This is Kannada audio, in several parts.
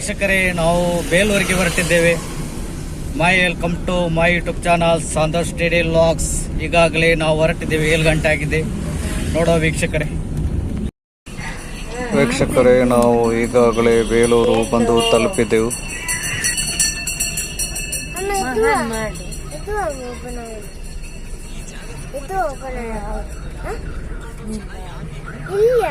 ವೀಕ್ಷಕರೇ ನಾವು ಬೇಲೂರಿಗೆ ಹೊರಟಿದ್ದೇವೆ my welcome to my YouTube channel ಸಾಂದರ್ stadium ಲಾಗ್ಸ್ ಈಗಾಗಲೇ ನಾವು ಹೊರಟಿದ್ದೇವೆ ಏಳು ಗಂಟೆ ಆಗಿದೆ ನೋಡೋ ವೀಕ್ಷಕರೇ ವೀಕ್ಷಕರೇ ನಾವು ಈಗಾಗಲೇ ಬೇಲೂರು ಬಂದು ತಲುಪಿದ್ದೆವು ಮಾಡಿ ಇದು ಓಪನ್ ಇದು ಓಪನ್ ಇಲ್ಲ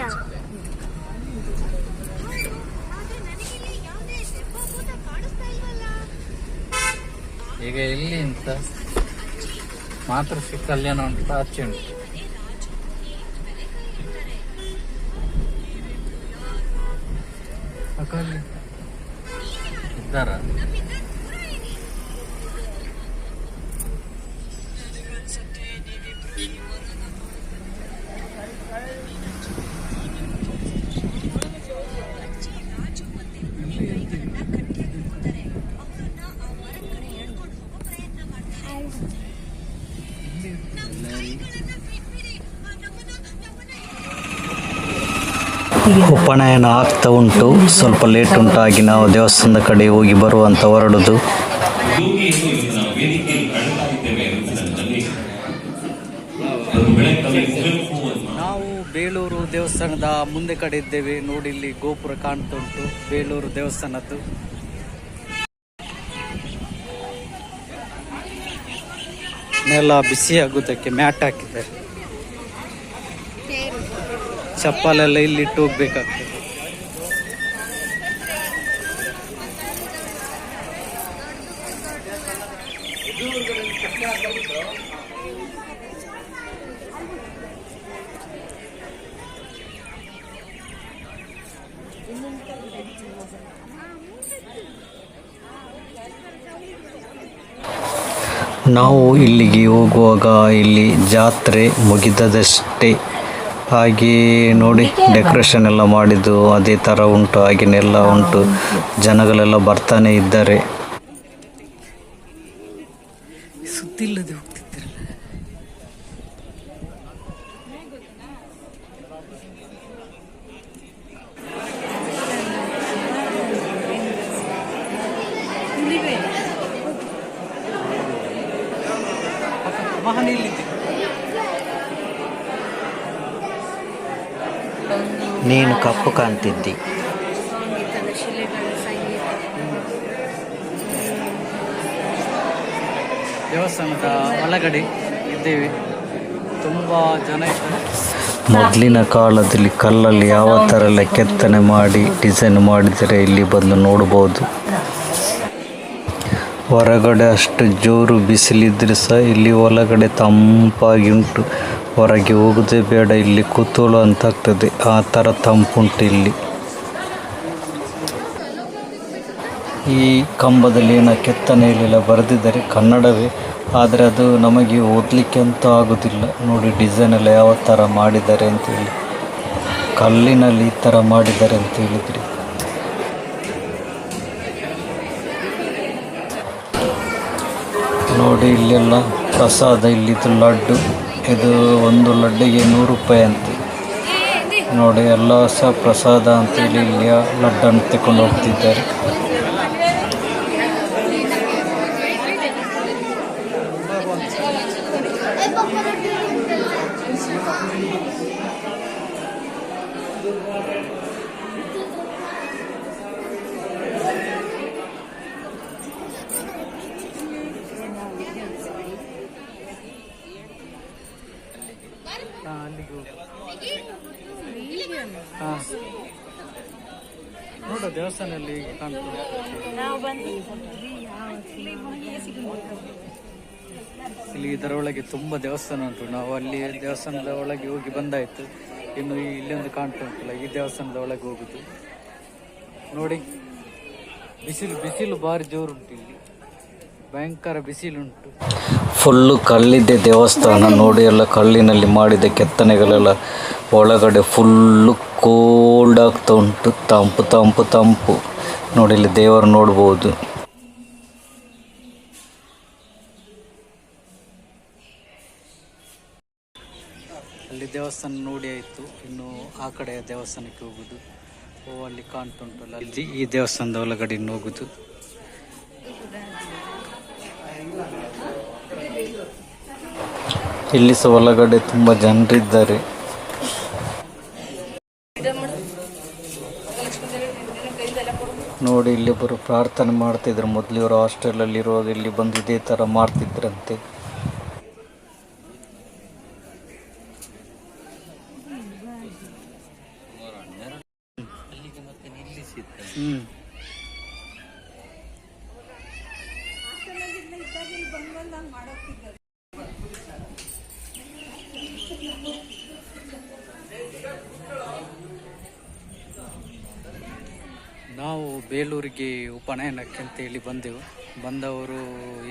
ಈಗ ಎಲ್ಲಿ ಅಂತ? ಮಾತ್ರ ಕಲ್ಯಾಣ ಉಂಟು ಆಚೆ ಉಂಟು. ಅಕ್ಕಲ್ಲಿ ಇದ್ದಾರ? ಉಪನಯನ ಆಗ್ತಾ ಉಂಟು. ಸ್ವಲ್ಪ ಲೇಟ್ ಉಂಟಾಗಿ ನಾವು ದೇವಸ್ಥಾನದ ಕಡೆ ಹೋಗಿ ಬರುವಂತ ಹೊರಡುದು. ನಾವು ಬೇಲೂರು ದೇವಸ್ಥಾನದ ಮುಂದೆ ಕಡೆ ಇದ್ದೇವೆ. ನೋಡಿ ಇಲ್ಲಿ ಗೋಪುರ ಕಾಣ್ತಾ ಉಂಟು. ಬೇಲೂರು ದೇವಸ್ಥಾನದ್ದು. ನೆಲ ಬಿಸಿ ಆಗೋದಕ್ಕೆ ಮ್ಯಾಟ್ ಹಾಕಿದ್ದಾರೆ ಚಪ್ಪಲೆಲ್ಲ ಇಲ್ಲಿಟ್ಟು ಹೋಗ್ಬೇಕಾಗ್ತದೆ. ನಾವು ಇಲ್ಲಿಗೆ ಹೋಗುವಾಗ ಇಲ್ಲಿ ಜಾತ್ರೆ ಮುಗಿದದಷ್ಟೇ. ಹಾಗೆ ನೋಡಿ ಡೆಕೋರೇಷನ್ ಎಲ್ಲ ಮಾಡಿದ್ದು, ಅದೇ ಥರ ಉಂಟು ಎಲ್ಲ ಉಂಟು, ಜನಗಳೆಲ್ಲ ಬರ್ತಾನೆ ಇದ್ದಾರೆ. ನೀನು ಕಪ್ಪು ಕಾಣ್ತಿದ್ದಿ. ದೇವಸ್ಥಾನದ ಒಳಗಡೆ ಇದ್ದೇವೆ. ತುಂಬಾ ಜನ ಮೊದಲಿನ ಕಾಲದಲ್ಲಿ ಕಲ್ಲಲ್ಲಿ ಯಾವ ಥರ ಎಲ್ಲ ಕೆತ್ತನೆ ಮಾಡಿ ಡಿಸೈನ್ ಮಾಡಿದರೆ ಇಲ್ಲಿ ಬಂದು ನೋಡ್ಬೋದು. ಹೊರಗಡೆ ಅಷ್ಟು ಜೋರು ಬಿಸಿಲಿದ್ರೆ ಸಹ ಇಲ್ಲಿ ಒಳಗಡೆ ತಂಪಾಗಿ ಉಂಟು. ಹೊರಗೆ ಹೋಗೋದೇ ಬೇಡ, ಇಲ್ಲಿ ಕೂತೋಳು ಅಂತ ಆಗ್ತದೆ ಆ ಥರ ತಂಪುಂಟು ಇಲ್ಲಿ. ಈ ಕಂಬದಲ್ಲಿ ಏನೋ ಕೆತ್ತನೆಯಲ್ಲೆಲ್ಲ ಬರೆದಿದ್ದಾರೆ ಕನ್ನಡವೇ, ಆದರೆ ಅದು ನಮಗೆ ಓದಲಿಕ್ಕೆ ಅಂತೂ ಆಗೋದಿಲ್ಲ. ನೋಡಿ ಡಿಸೈನ್ ಎಲ್ಲ ಯಾವ ಥರ ಮಾಡಿದ್ದಾರೆ ಅಂತೇಳಿ ಕಲ್ಲಿನಲ್ಲಿ ಈ ಥರ ಮಾಡಿದ್ದಾರೆ ಅಂತ ಹೇಳಿದ್ರಿ. ನೋಡಿ, ಇಲ್ಲೆಲ್ಲ ಪ್ರಸಾದ, ಇಲ್ಲಿದ್ದು ಲಡ್ಡು. ಇದು ಒಂದು ಲಡ್ಡಿಗೆ ನೂರು ರೂಪಾಯಿ ಅಂತೆ. ನೋಡಿ ಎಲ್ಲ ಸಹ ಪ್ರಸಾದ ಅಂತೇಳಿ ಇಲ್ಲಿಯ ಲಡ್ಡನ್ನು ತಗೊಂಡು ಹೋಗ್ತಿದ್ದಾರೆ. ಹಾ, ನೋಡ ದೇವಸ್ಥಾನದಲ್ಲಿ ಕಾಣ್ತದೆ. ಇಲ್ಲಿ ಇದರ ಒಳಗೆ ತುಂಬ ದೇವಸ್ಥಾನ ಉಂಟು. ನಾವು ಅಲ್ಲಿ ದೇವಸ್ಥಾನದ ಒಳಗೆ ಹೋಗಿ ಬಂದಾಯ್ತು. ಇನ್ನು ಈ ಇಲ್ಲೊಂದು ಕಾಣ್ತಾ ಉಂಟಲ್ಲ ಈ ದೇವಸ್ಥಾನದ ಒಳಗೆ ಹೋಗುದು. ನೋಡಿ ಬಿಸಿಲು ಬಿಸಿಲು ಭಾರಿ ಜೋರುಂಟು ಇಲ್ಲಿ. ಭಯಂಕರ ಬಿಸಿಲುಂಟು. ಫುಲ್ಲು ಕಲ್ಲಿದೆ ದೇವಸ್ಥಾನ ನೋಡಿ ಎಲ್ಲ ಕಲ್ಲಿನಲ್ಲಿ ಮಾಡಿದ ಕೆತ್ತನೆಗಳೆಲ್ಲ ಒಳಗಡೆ ಫುಲ್ಲು ಕೋಲ್ಡ್ ಆಗ್ತಾ ಉಂಟು ತಂಪು ತಂಪು ತಂಪು. ನೋಡಿ ಇಲ್ಲಿ ದೇವರು ನೋಡ್ಬೋದು. ಅಲ್ಲಿ ದೇವಸ್ಥಾನ ನೋಡಿ ಆಯಿತು ಇನ್ನು ಆ ಕಡೆಯ ದೇವಸ್ಥಾನಕ್ಕೆ ಹೋಗುದು. ಓ ಅಲ್ಲಿ ಕಾಣ್ತುಂಟು ಅಲ್ಲಿ ಈ ದೇವಸ್ಥಾನದ ಒಳಗಡೆ ಇನ್ನು ಹೋಗುದು. ಇಲ್ಲಿ ಸಹ ಒಳಗಡೆ ತುಂಬಾ ಜನರಿದ್ದಾರೆ. ನೋಡಿ ಇಲ್ಲಿ ಒಬ್ಬರು ಪ್ರಾರ್ಥನೆ ಮಾಡ್ತಿದ್ರು. ಮೊದಲು ಇವರು ಹಾಸ್ಟೆಲಲ್ಲಿ ಇರುವಾಗ ಇಲ್ಲಿ ಬಂದು ಇದೇ ಥರ ಮಾಡ್ತಿದ್ರಂತೆ. ಹ್ಮ್ ನಾವು ಬೇಲೂರಿಗೆ ಉಪನಯನಕ್ಕೆ ಅಂತೇಳಿ ಬಂದೆವು. ಬಂದವರು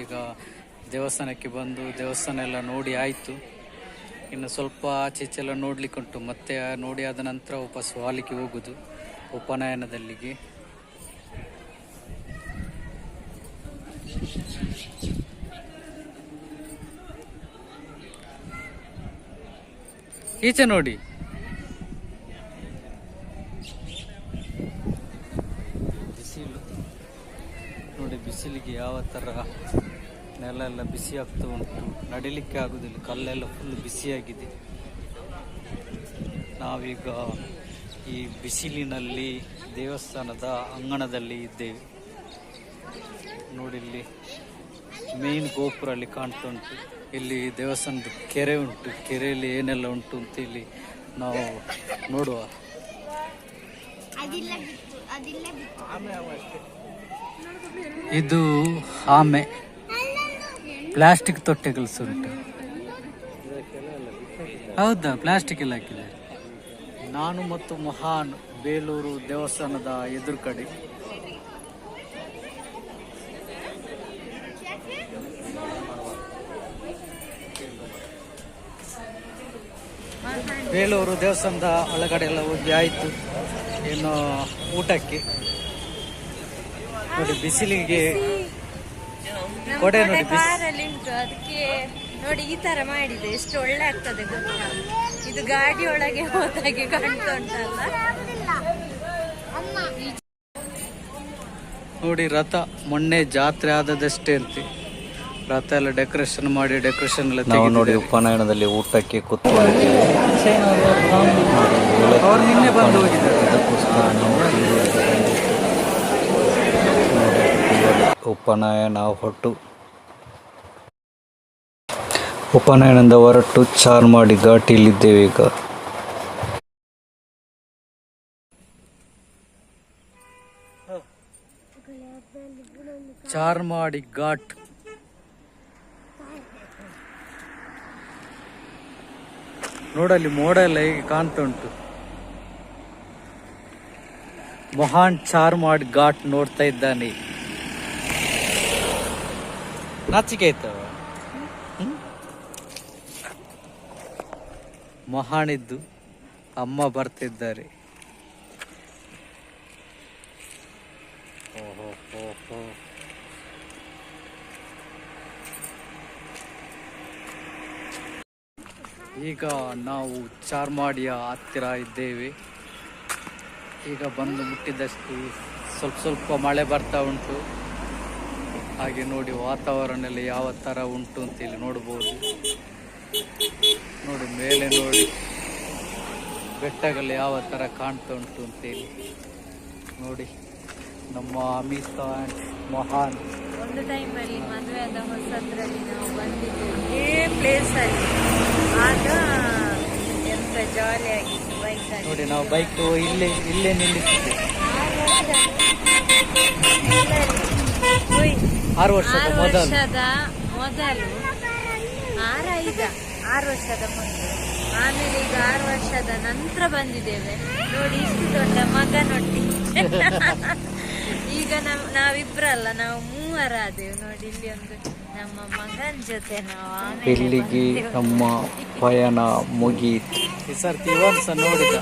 ಈಗ ದೇವಸ್ಥಾನಕ್ಕೆ ಬಂದು ದೇವಸ್ಥಾನ ಎಲ್ಲ ನೋಡಿ ಆಯಿತು. ಇನ್ನು ಸ್ವಲ್ಪ ಆಚೆ ಈಚೆ ಎಲ್ಲ ನೋಡ್ಲಿಕ್ಕೆ ಉಂಟು ಮತ್ತೆ ನೋಡಿ ಆದ ನಂತರ ವಾಪಸ್ ಹಾಲಿಗೆ ಹೋಗುದು, ಉಪನಯನದಲ್ಲಿಗೆ. ಈಚೆ ನೋಡಿ ಬಿಸಿಲು ನೋಡಿ ಬಿಸಿಲಿಗೆ ಥರ ನೆಲ ಎಲ್ಲ ಬಿಸಿ ಆಗ್ತಾ ಉಂಟು. ನಡಿಲಿಕ್ಕೆ ಆಗುದಿಲ್ಲ. ಕಲ್ಲೆಲ್ಲ ಫುಲ್ ಬಿಸಿಯಾಗಿದೆ. ನಾವೀಗ ಈ ಬಿಸಿಲಿನಲ್ಲಿ ದೇವಸ್ಥಾನದ ಅಂಗಣದಲ್ಲಿ ಇದ್ದೇವೆ. ನೋಡಿ ಇಲ್ಲಿ ಮೇನ್ ಗೋಪುರ ಅಲ್ಲಿ ಕಾಣ್ತಾ ಉಂಟು ಇಲ್ಲಿ ದೇವಸ್ಥಾನದ ಕೆರೆ ಉಂಟು. ಕೆರೆಯಲ್ಲಿ ಏನೆಲ್ಲ ಉಂಟು ಅಂತ ಇಲ್ಲಿ ನಾವು ನೋಡುವ. ಇದು ಆಮೆ. ಪ್ಲಾಸ್ಟಿಕ್ ತೊಟ್ಟೆಗಳು ಉಂಟು ಹೌದಾ? ಪ್ಲಾಸ್ಟಿಕ್ ಎಲ್ಲ ಹಾಕಿದ್ದಾರೆ ನಾನು ಮತ್ತು ಮಹಾನ್ ಬೇಲೂರು ದೇವಸ್ಥಾನದ ಎದುರು ಕಡೆ ಬೇಲೂರು ದೇವಸ್ಥಾನದ ಒಳಗಡೆ ಎಲ್ಲ ಹೋಗಿ ಆಯಿತು. ಏನು ಊಟಕ್ಕೆ. ನೋಡಿ ಬಿಸಿಲಿಗೆ ಕೊಡೆ ನೋಡಿ ಕಾರಲ್ಲಿ ಉಂಟು ಅದಕ್ಕೆ ನೋಡಿ ಈ ತರ ಮಾಡಿದೆ ಎಷ್ಟು ಒಳ್ಳೆ ಆಗ್ತದೆ ಗೊತ್ತಾ? ಇದು ಗಾಡಿ ಒಳಗೆ ಹೋದಾಗೆ ಕಾಣ್ತಾ ಉಂಟಲ್ಲ ನೋಡಿ ರಥ ಮೊನ್ನೆ ಜಾತ್ರೆ ಆದದಷ್ಟೇ ಅಂತೆ. ರಥ ಎಲ್ಲ ಡೆಕೋರೇಷನ್ ಮಾಡಿ ಡೆಕೋರೇಷನ್ ಎಲ್ಲ ನಾವು ನೋಡಿ. ಉಪನಯನದಲ್ಲಿ ಊಟಕ್ಕೆ ಕೂತ್ಕೊಂಡಿದ್ದೇವೆ. ಅವ್ರು ನಿನ್ನೆ ಬಂದು ಹೋಗಿದ್ದಾರೆ ಅದಕ್ಕೋಸ್ಕರ ನಾವು ಬೆಂಗಳೂರಿಗೆ ಬಂದಿದ್ದೇವೆ. ನೋಡಿ, ಇವಾಗ ಉಪನಯನ ಹೊಟ್ಟು. ಉಪನಯನದ ಹೊರಟು ಚಾರ್ಮಾಡಿ ಘಾಟಿಯಲ್ಲಿದ್ದೇವೆ ಈಗ. ಚಾರ್ಮಾಡಿ ಘಾಟ್. ನೋಡಲ್ಲಿ ಮೋಡ ಎಲ್ಲ ಹೇಗೆ ಕಾಣ್ತಾ ಉಂಟು. ಮಹಾನ್ ಚಾರ್ಮಾಡ್ ಘಾಟ್ ನೋಡ್ತಾ ಇದ್ದಾನೆ. ನಾಚಿಕೆ ಆಯ್ತು ಮಹಾಣಿದ್ದು ಅಮ್ಮ ಬರ್ತಿದ್ದಾರೆ. ಈಗ ನಾವು ಚಾರ್ಮಾಡಿಯ ಹತ್ತಿರ ಇದ್ದೇವೆ. ಈಗ ಬಂದು ಮುಟ್ಟಿದಷ್ಟು ಸ್ವಲ್ಪ ಸ್ವಲ್ಪ ಮಳೆ ಬರ್ತಾ ಉಂಟು. ಹಾಗೆ ನೋಡಿ ವಾತಾವರಣ ಎಲ್ಲ ಯಾವ ಥರ ಉಂಟು ಅಂತೇಳಿ ನೋಡ್ಬೋದು. ನೋಡಿ ಮೇಲೆ ನೋಡಿ ಬೆಟ್ಟಗಳು ಯಾವ ಥರ ಕಾಣ್ತಾ ಉಂಟು ಅಂತೇಳಿ ನೋಡಿ ನಮ್ಮ ಅಮಿತಾ ಮಹಾನ್. ಒಂದು ಮದುವೆ ಆದ ಹೊಸದ್ರಲ್ಲಿ ನಾವು ಬಂದಿದ್ದೇವೆ ಆಗ ಎಂತ ಜಾಲಿಯಾಗಿತ್ತು ಬೈಕ್ ನೋಡಿ ನಾವು ಬೈಕ್ ಇಲ್ಲೇ ಇಲ್ಲೇ ನಿಲ್ಲಿಸಿದ್ದೆ ಹೋಯ್. ಆರು ವರ್ಷದ ಆರು ಮೊದಲು. ವರ್ಷದ ಮೊದಲು. ಆರ ಐದ ಆರು ವರ್ಷದ ಮೊದಲು ಆಮೇಲೆ ಈಗ ಆರು ವರ್ಷದ ನಂತರ ಬಂದಿದ್ದೇವೆ. ನೋಡಿ ಇಷ್ಟು ದೊಡ್ಡ ಮಗನೊಟ್ಟಿ ಈಗ ನಮ್ ನಾವಿಬ್ರಲ್ಲ ನಾವು ಮೂವರಾದೆವು. ನೋಡಿ ಇಲ್ಲಿ ಒಂದು ನಮ್ಮ ಮಗನ ಜೊತೆ ನಾವು ಆಮೇಲೆ ಇಲ್ಲಿಗೆ. ನಮ್ಮ ಪಯಣ ಮುಗಿಯಿತು ಈ ಸರ್ತಿ ಇವನ್ ಸಹ ನೋಡಿದ?